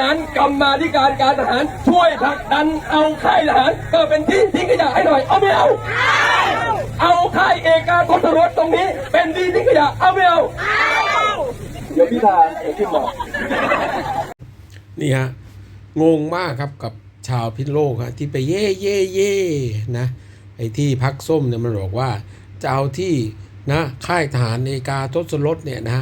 นั้นกรรมาธิการการทหารช่วยผลักดันเอาค่ายทหารก็เป็นที่ทิ้งขยะให้หน่อยเอาไม่เอาเอาค่ายเอกาทศรถตรงนี้ เป็นที่ทิ้งขยะเอาไม่เอาเดี๋ยวพี่ทาเดี๋ยวพี่บอกนี่ฮะงงมากครับกับชาวพิษโลกฮะที่ไปเย่เย่เย่นะไอ้ที่พักส้มเนี่ยมันบอกว่าจะเอาที่นะค่ายทหารเอกาทศรถเนี่ยนะ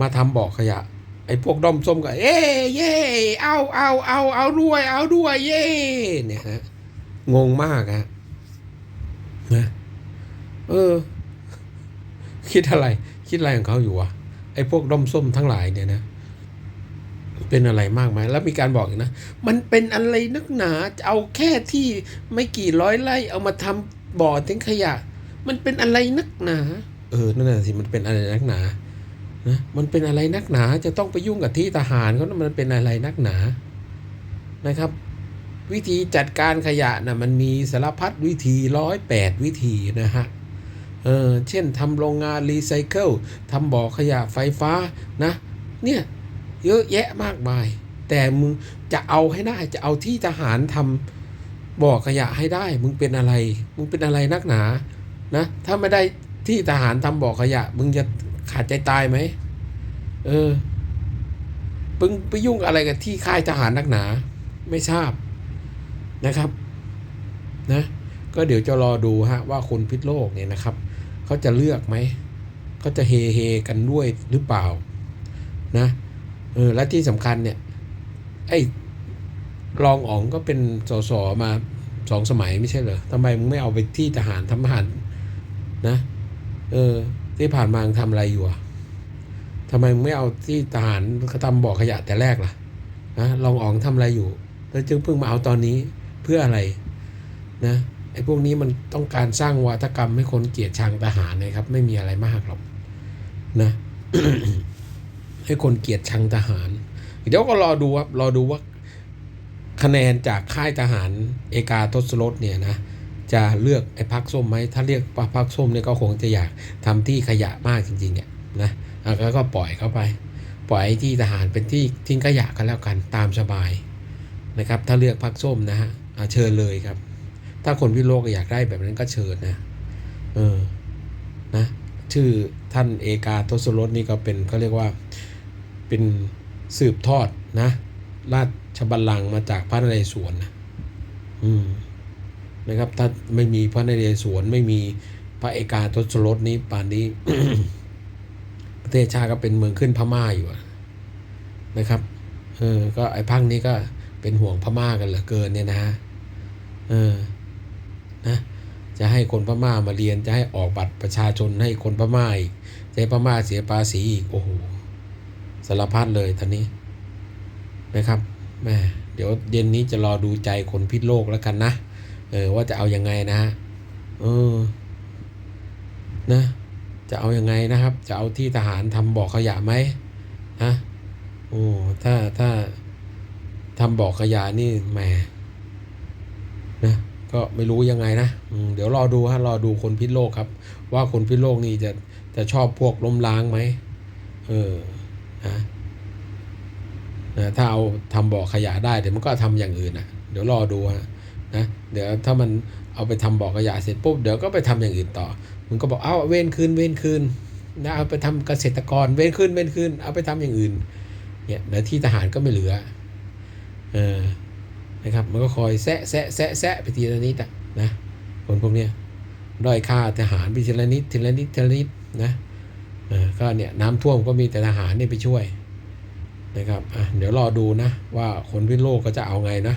มาทำบ่อขยะ ไอ้พวกด้อมส้มก็เย่เย่เอาเอาเอาเอาด้วย เอาด้วย เย่เนี่ยฮะงงมากฮะนะเออ คิดอะไร คิดอะไรของเขาอยู่วะไอ้พวกด้อมส้มทั้งหลายเนี่ยนะเป็นอะไรมากไหมแล้วมีการบอกอีกนะ มันเป็นอะไรนักหนาจะเอาแค่ที่ไม่กี่ร้อยไร่เอามาทำบ่อทิ้งขยะ มันเป็นอะไรนักหนา เออนั่นแหะสิมันเป็นอะไรนักหนา นะมันเป็นอะไรนักหนาจะต้องไปยุ่งกับที่ทหารเขานะมันเป็นอะไรนักหนานะครับ วิธีจัดการขยะนะมันมีสารพัดวิธีร้อยแปดวิธีนะฮะเออเช่นทำโรงงานรีไซเคิลทำบ่อขยะไฟฟ้านะ เนี่ยเยอะแยะมากมาย แต่มึงจะเอาให้ได้จะเอาที่ทหารทำบ่อขยะให้ได้ มึงเป็นอะไร มึงเป็นอะไรนักหนานะถ้าไม่ได้ที่ทหารทำบ่อขยะ มึงจะ ขาดใจตายไหมเออมึงไปยุ่งอะไรกับที่ค่ายทหารนักหนา ไม่ทราบนะครับนะก็เดี๋ยวจะรอดูฮะว่าคนพิษโลกเนี่ยนะครับเขาจะเลือกไหมเขาจะเฮเฮกันด้วยหรือเปล่านะเออและที่สำคัญเนี่ยไอ้รองอ๋องก็เป็นสสมาสองสมัยไม่ใช่เหรอทำไมมึงไม่เอาไปที่ทหารทำทหารนะ เออ ที่ผ่านมามึงทำอะไรอยู่อะทำไมไม่เอาที่ทหารเขาทำบ่อขยะแต่แรกล่ะนะรองอ๋องทำอะไรอยู่ แล้วจึงเพิ่งมาเอาตอนนี้เพื่ออะไรนะไอ้พวกนี้มันต้องการสร้างวาทกรรมให้คนเกลียดชังทหารนะครับ ไม่มีอะไรมากหรอกนะให้คนเกลียดชังทหาร เดี๋ยวก็รอดูครับรอดูว่าคะแนนจากค่ายทหารเอกาทศรถเนี่ยนะ จะเลือกไอ้พักส้มไหมถ้าเรียกว่าพักส้มเนี่ยก็คงจะอยากทำที่ขยะมากจริงๆเนี่ยนะแล้วก็ปล่อยเข้าไป ปล่อยที่ทหารเป็นที่ทิ้งขยะกันแล้วกันตามสบายนะครับ ถ้าเลือกพักส้มนะฮะเชิญเลยครับ ถ้าคนพิโลกอยากได้แบบนั้นก็เชิญนะเออนะชื่อท่านเอกาทศรสนี่ก็เป็นเขาเรียกว่าเป็นสืบทอดนะ ราชบัลลังก์มาจากพระนเรศวรนะอืม นะครับ ถ้าไม่มีพระนเรศวรไม่มีพระเอกาทศรสนี้ป่านนี้ประเทศชาติก็เป็นเมืองขึ้นพม่าอยู่นะครับเออก็ไอ้พังนี้ก็เป็นห่วงพม่ากันเหลือเกินเนี่ยนะฮะเออนะจะให้คนพม่ามาเรียนจะให้ออกบัตรประชาชนให้คนพม่าอีกจะให้พม่าเสียภาษีอีกโอ้โหสารพัดเลยตอนนี้นะครับแม่เดี๋ยวเย็นนี้จะรอดูใจคนพิษโลกแล้วกันนะ เออว่าจะเอาอยัางไงนะฮะเออนะ จะเอาอยัางไงนะครับ จะเอาที่ทหารทำบ่อขยะไหมฮะโอ้ถ้าถ้าทำบ่อขยะนี่แหมนะก็ไม่รู้ยังไงนะเดี๋ยวรอดูฮะรอดูคนพิษโลกครับ ว่าคนพิษโลกนี่จะจะชอบพวกล้มล้างไหมเออนะนะถ้าเอาทำบ่อขยะได้เดี๋ยวมันก็ทำอย่างอื่นนะเดี๋ยวรอดูฮะ นะเดี๋ยวถ้ามันเอาไปทำบ่อขยะเสร็จปุ๊บเดี๋ยวก็ไปทำอย่างอื่นต่อ มันก็บอกเอาเว้นคืนเว้นคืนนะเอาไปทำเกษตรกรเว้นคืนเว้นคืนเอาไปทำอย่างอื่นเนี่ยเดี๋ยวที่ทหารก็ไม่เหลือเออนะครับมันก็คอยแซะแซะแซะแซะไปทีละนิดอะนะคนพวกเนี้ยด้อยค่าทหารไปทีละนิดทีละนิดทีละนิดนะเออก็เนี่ยน้ำท่วมก็มีแต่ทหารเนี่ยไปช่วยนะครับอะเดี๋ยวรอดูนะว่าคนพิโลกก็จะเอาไงนะ